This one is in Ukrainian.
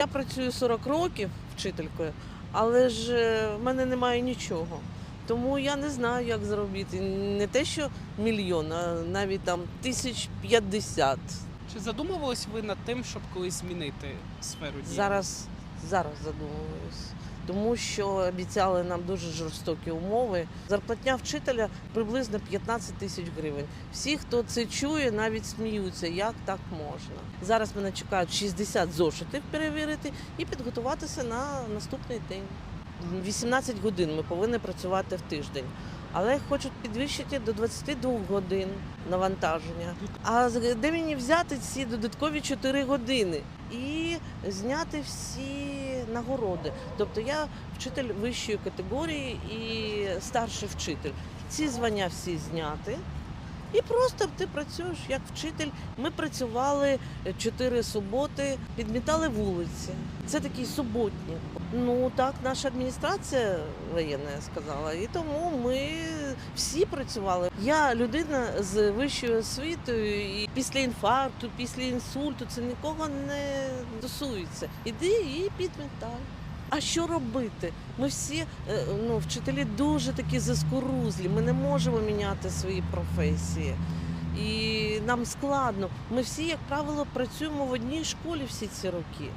Я працюю 40 років вчителькою, але ж е, в мене немає нічого. Тому я не знаю, як зробити. Не те, що мільйон, а навіть там тисяч п'ятдесят. Чи задумувались ви над тим, щоб колись змінити сферу дії? Зараз, зараз задумуюсь. Тому що обіцяли нам дуже жорстокі умови. Зарплатня вчителя приблизно 15 тисяч гривень. Всі, хто це чує, навіть сміються, як так можна. Зараз мене чекають 60 зошитів перевірити і підготуватися на наступний день. 18 годин ми повинні працювати в тиждень. Але хочуть підвищити до 22 годин навантаження. А де мені взяти ці додаткові 4 години і зняти всі нагороди? Тобто я вчитель вищої категорії і старший вчитель. Ці звання всі зняти. І просто ти працюєш як вчитель. Ми працювали чотири суботи, підмітали вулиці. Це такий суботник. Ну так, наша адміністрація воєнна сказала, і тому ми всі працювали. Я людина з вищою освітою, і після інфаркту, після інсульту це нікого не стосується. Іди і підмітай. А що робити? Ми всі е, ну, вчителі дуже такі заскорузлі. Ми не можемо міняти свої професії. І нам складно. Ми всі, як правило, працюємо в одній школі всі ці роки.